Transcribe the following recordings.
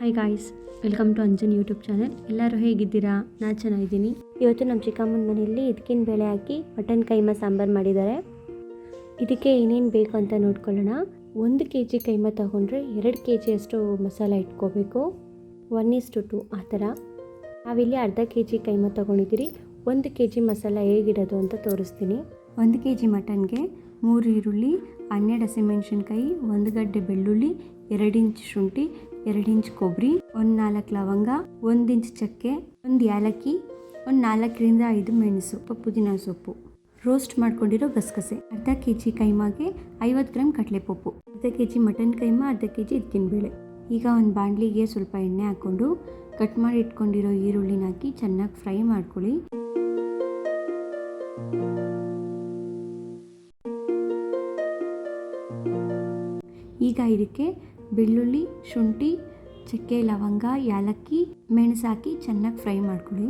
Hi guys welcome to Anjan YouTube channel ಎಲ್ಲರೂ ಹೇಗಿದ್ದೀರಾ? ನಾನು ಚೆನ್ನಾಗಿದ್ದೀನಿ. ಇವತ್ತು ನಮ್ಮ ಚಿಕ್ಕಮ್ಮನ ಮನೆಯಲ್ಲಿ ಇದಕ್ಕಿನ ಬೇಳೆ ಹಾಕಿ ಮಟನ್ ಕೈಮಾ ಸಾಂಬಾರು ಮಾಡಿದ್ದಾರೆ. ಇದಕ್ಕೆ ಏನೇನು ಬೇಕು ಅಂತ ನೋಡ್ಕೊಳ್ಳೋಣ. ಒಂದು ಕೆ ಜಿ ಕೈಮಾ ತಗೊಂಡ್ರೆ ಎರಡು ಕೆ ಜಿಯಷ್ಟು ಮಸಾಲ ಇಟ್ಕೋಬೇಕು. ಒನ್ ಈಸ್ ಟು ಆ ಥರ. ನಾವಿಲ್ಲಿ ಅರ್ಧ ಕೆ ಜಿ ಕೈಮಾ ತೊಗೊಂಡಿದ್ದೀರಿ. ಒಂದು ಕೆ ಜಿ ಮಸಾಲ ಹೇಗಿಡೋದು ಅಂತ ತೋರಿಸ್ತೀನಿ. ಒಂದು ಕೆ ಜಿ ಮಟನ್ಗೆ ಮೂರು ಈರುಳ್ಳಿ, ಹನ್ನೆರಡು ಹಸಿಮೆಣಸಿನ್ಕಾಯಿ, ಒಂದು ಗಡ್ಡೆ ಬೆಳ್ಳುಳ್ಳಿ, ಎರಡು ಇಂಚ್ ಶುಂಠಿ ಎರಡು ಇಂಚ್ ಕೊಬ್ಬರಿ, ಒಂದು ನಾಲ್ಕು ಲವಂಗ, ಒಂದು ಇಂಚ್ ಚಕ್ಕೆ, ಒಂದು ಏಲಕ್ಕಿ ಒಂದು ನಾಲ್ಕರಿಂದ ಐದು ಮೆಣಸು ಪುದೀನ ಸೊಪ್ಪು. ರೋಸ್ಟ್ ಮಾಡ್ಕೊಂಡಿರೋ ಗಸಗಸೆ. ಅರ್ಧ ಕೆ ಜಿ ಕೈಮಾಗೆ ಐವತ್ತು ಗ್ರಾಮ್ ಕಡಲೆಪಪ್ಪು, ಅರ್ಧ ಕೆ ಜಿ ಮಟನ್ ಕೈಮಾ, ಅರ್ಧ ಕೆ ಜಿ ಬೇಳೆ ಈಗ ಒಂದು ಬಾಣಲಿಗೆ ಸ್ವಲ್ಪ ಎಣ್ಣೆ ಹಾಕ್ಕೊಂಡು ಕಟ್ ಮಾಡಿ ಇಟ್ಕೊಂಡಿರೋ ಈರುಳ್ಳಿನ ಹಾಕಿ ಚೆನ್ನಾಗಿ ಫ್ರೈ ಮಾಡ್ಕೊಳ್ಳಿ. ಈಗ ಇದಕ್ಕೆ ಬೆಳ್ಳುಳ್ಳಿ, ಶುಂಠಿ, ಚಕ್ಕೆ, ಲವಂಗ, ಯಾಲಕ್ಕಿ ಮೆಣಸು ಹಾಕಿ ಚೆನ್ನಾಗಿ ಫ್ರೈ ಮಾಡ್ಕೊಳ್ಳಿ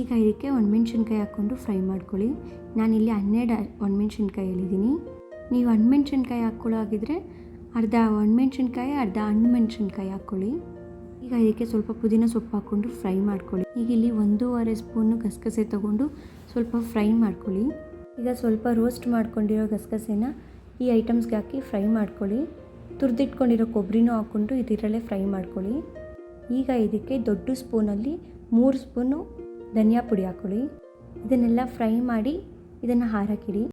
ಈಗ ಇದಕ್ಕೆ ಒಣಮೆಣ್ಸಿನ್ಕಾಯಿ ಹಾಕ್ಕೊಂಡು ಫ್ರೈ ಮಾಡ್ಕೊಳ್ಳಿ ನಾನಿಲ್ಲಿ ಹನ್ನೆರಡು ಒಣಮೆಣ್ಸಿನ್ಕಾಯಿ ಹೇಳಿದ್ದೀನಿ ನೀವು ಹಣ್ಮೆಣ್ಸಿನ್ಕಾಯಿ ಹಾಕ್ಕೊಳ್ಳೋ ಹಾಗಿದ್ರೆ ಅರ್ಧ ಒಣಮೆಣ್ಸಿನ್ಕಾಯಿ, ಅರ್ಧ ಹಣ್ಣು ಮೆಣಸಿನ್ಕಾಯಿ ಹಾಕ್ಕೊಳ್ಳಿ. ಈಗ ಇದಕ್ಕೆ ಸ್ವಲ್ಪ ಪುದೀನ ಸೊಪ್ಪು ಹಾಕ್ಕೊಂಡು ಫ್ರೈ ಮಾಡ್ಕೊಳ್ಳಿ ಈಗ ಇಲ್ಲಿ ಒಂದೂವರೆ ಸ್ಪೂನು ಗಸಗಸೆ ತೊಗೊಂಡು ಸ್ವಲ್ಪ ಫ್ರೈ ಮಾಡ್ಕೊಳ್ಳಿ ಈಗ ಸ್ವಲ್ಪ ರೋಸ್ಟ್ ಮಾಡ್ಕೊಂಡಿರೋ ಗಸಗಸೆನ ಈ ಐಟಮ್ಸ್ಗೆ ಹಾಕಿ ಫ್ರೈ ಮಾಡ್ಕೊಳ್ಳಿ. ತುರಿದಿಟ್ಕೊಂಡಿರೋ ಕೊಬ್ಬರಿನೂ ಹಾಕ್ಕೊಂಡು ಇದರಲ್ಲೇ ಫ್ರೈ ಮಾಡ್ಕೊಳ್ಳಿ. ಈಗ ಇದಕ್ಕೆ ದೊಡ್ಡ ಸ್ಪೂನಲ್ಲಿ ಮೂರು ಸ್ಪೂನು ಧನಿಯಾ ಪುಡಿ ಹಾಕ್ಕೊಳ್ಳಿ. ಇದನ್ನೆಲ್ಲ ಫ್ರೈ ಮಾಡಿ ಇದನ್ನು ಹಾರಾಕಿಡಿ.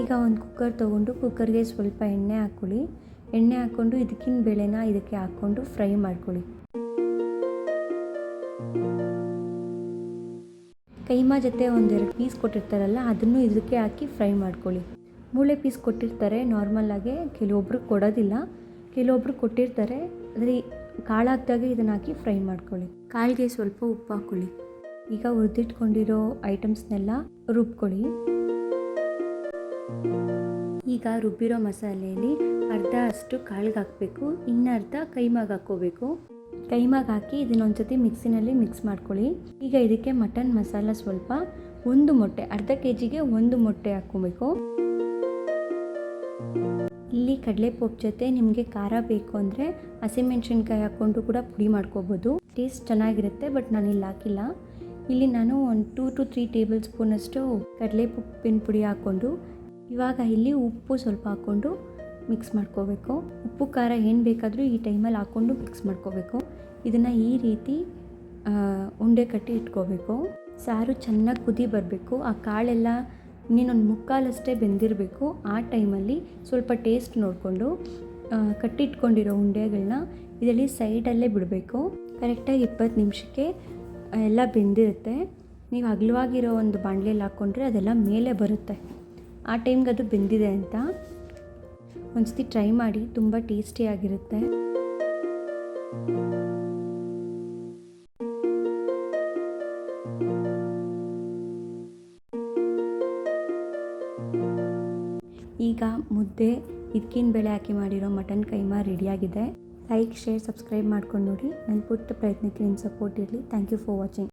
ಈಗ ಒಂದು ಕುಕ್ಕರ್ ತೊಗೊಂಡು ಕುಕ್ಕರ್ಗೆ ಸ್ವಲ್ಪ ಎಣ್ಣೆ ಹಾಕ್ಕೊಳ್ಳಿ. ಎಣ್ಣೆ ಹಾಕ್ಕೊಂಡು ಇದಕ್ಕಿನ ಬೇಳೆನ ಇದಕ್ಕೆ ಹಾಕ್ಕೊಂಡು ಫ್ರೈ ಮಾಡ್ಕೊಳ್ಳಿ. ಕೈಮಾ ಜೊತೆ ಒಂದೆರಡು ಪೀಸ್ ಕೊಟ್ಟಿರ್ತಾರಲ್ಲ, ಅದನ್ನು ಇದಕ್ಕೆ ಹಾಕಿ ಫ್ರೈ ಮಾಡ್ಕೊಳ್ಳಿ. ಮೂಳೆ ಪೀಸ್ ಕೊಟ್ಟಿರ್ತಾರೆ ನಾರ್ಮಲಾಗೆ ಕೆಲವೊಬ್ರು ಕೊಡೋದಿಲ್ಲ. ಕೆಲವೊಬ್ರು ಕೊಟ್ಟಿರ್ತಾರೆ, ಅದ್ರಲ್ಲಿ ಕಾಳಾಗ್ದಾಗೆ ಇದನ್ನು ಹಾಕಿ ಫ್ರೈ ಮಾಡ್ಕೊಳ್ಳಿ. ಕಾಳಿಗೆ ಸ್ವಲ್ಪ ಉಪ್ಪು ಹಾಕ್ಕೊಳ್ಳಿ ಈಗ ಹುರಿದಿಟ್ಕೊಂಡಿರೋ ಐಟಮ್ಸ್ನೆಲ್ಲ ರುಬ್ಕೊಳ್ಳಿ. ಈಗ ರುಬ್ಬಿರೋ ಮಸಾಲೆಯಲ್ಲಿ ಅರ್ಧ ಅಷ್ಟು ಕಾಳಿಗೆ ಹಾಕಬೇಕು ಇನ್ನರ್ಧ ಕೈಮಾಗ ಹಾಕ್ಕೋಬೇಕು. ಕೈಮಾಗ ಹಾಕಿ ಇದನ್ನೊಂದ್ಸತಿ ಮಿಕ್ಸಿನಲ್ಲಿ ಮಿಕ್ಸ್ ಮಾಡ್ಕೊಳ್ಳಿ. ಈಗ ಇದಕ್ಕೆ ಮಟನ್ ಮಸಾಲ ಸ್ವಲ್ಪ, ಒಂದು ಮೊಟ್ಟೆ, ಅರ್ಧ ಕೆ ಜಿಗೆ ಒಂದು ಮೊಟ್ಟೆ ಹಾಕ್ಕೊಬೇಕು. ಇಲ್ಲಿ ಕಡಲೆಪಪ್ಪು ಜೊತೆ ನಿಮಗೆ ಖಾರ ಬೇಕು ಅಂದರೆ ಹಸಿಮೆಣ್ಸಿನ್ಕಾಯಿ ಹಾಕ್ಕೊಂಡು ಕೂಡ ಪುಡಿ ಮಾಡ್ಕೋಬೋದು. ಟೇಸ್ಟ್ ಚೆನ್ನಾಗಿರುತ್ತೆ, ಬಟ್ ನಾನು ಇಲ್ಲಿ ಹಾಕಿಲ್ಲ. ಇಲ್ಲಿ ನಾನು ಒಂದು ಟೂ ಟು ತ್ರೀ ಟೇಬಲ್ ಸ್ಪೂನಷ್ಟು ಕಡಲೆಪಪ್ಪಿನ ಪುಡಿ ಹಾಕ್ಕೊಂಡು, ಇವಾಗ ಇಲ್ಲಿ ಉಪ್ಪು ಸ್ವಲ್ಪ ಹಾಕ್ಕೊಂಡು ಮಿಕ್ಸ್ ಮಾಡ್ಕೋಬೇಕು. ಉಪ್ಪು, ಖಾರ ಏನು ಬೇಕಾದರೂ ಈ ಟೈಮಲ್ಲಿ ಹಾಕ್ಕೊಂಡು ಮಿಕ್ಸ್ ಮಾಡ್ಕೋಬೇಕು. ಇದನ್ನು ಈ ರೀತಿ ಉಂಡೆ ಕಟ್ಟಿ ಇಟ್ಕೋಬೇಕು. ಸಾರು ಚೆನ್ನಾಗಿ ಕುದಿ ಬರಬೇಕು. ಆ ಕಾಳೆಲ್ಲ ಇನ್ನೇನೊಂದು ಮುಕ್ಕಾಲಷ್ಟೇ ಬೆಂದಿರಬೇಕು. ಆ ಟೈಮಲ್ಲಿ ಸ್ವಲ್ಪ ಟೇಸ್ಟ್ ನೋಡಿಕೊಂಡು ಕಟ್ಟಿಟ್ಕೊಂಡಿರೋ ಉಂಡೆಗಳನ್ನ ಇದರಲ್ಲಿ ಸೈಡಲ್ಲೇ ಬಿಡಬೇಕು. ಕರೆಕ್ಟಾಗಿ ಇಪ್ಪತ್ತು ನಿಮಿಷಕ್ಕೆ ಎಲ್ಲ ಬೆಂದಿರುತ್ತೆ. ನೀವು ಅಗಲವಾಗಿರೋ ಒಂದು ಬಾಣಲೆಯಲ್ಲಿ ಹಾಕ್ಕೊಂಡ್ರೆ ಅದೆಲ್ಲ ಮೇಲೆ ಬರುತ್ತೆ. ಆ ಟೈಮ್ಗೆ ಅದು ಬೆಂದಿದೆ ಅಂತ. ಒಂದ್ಸತಿ ಟ್ರೈ ಮಾಡಿ, ತುಂಬ ಟೇಸ್ಟಿಯಾಗಿರುತ್ತೆ ಈಗ ಮುದ್ದೆ ಇದಕ್ಕಿನ ಬೆಳೆ ಹಾಕಿ ಮಾಡಿರೋ ಮಟನ್ ಕೈಮಾ ರೆಡಿಯಾಗಿದೆ. ಲೈಕ್, ಶೇರ್, ಸಬ್ಸ್ಕ್ರೈಬ್ ಮಾಡ್ಕೊಂಡು ನೋಡಿ. ನನ್ನ ಪುಟ್ಟ ಪ್ರಯತ್ನಕ್ಕೆ ನಿಮ್ಮ ಸಪೋರ್ಟ್ ಇರಲಿ. Thank you for watching.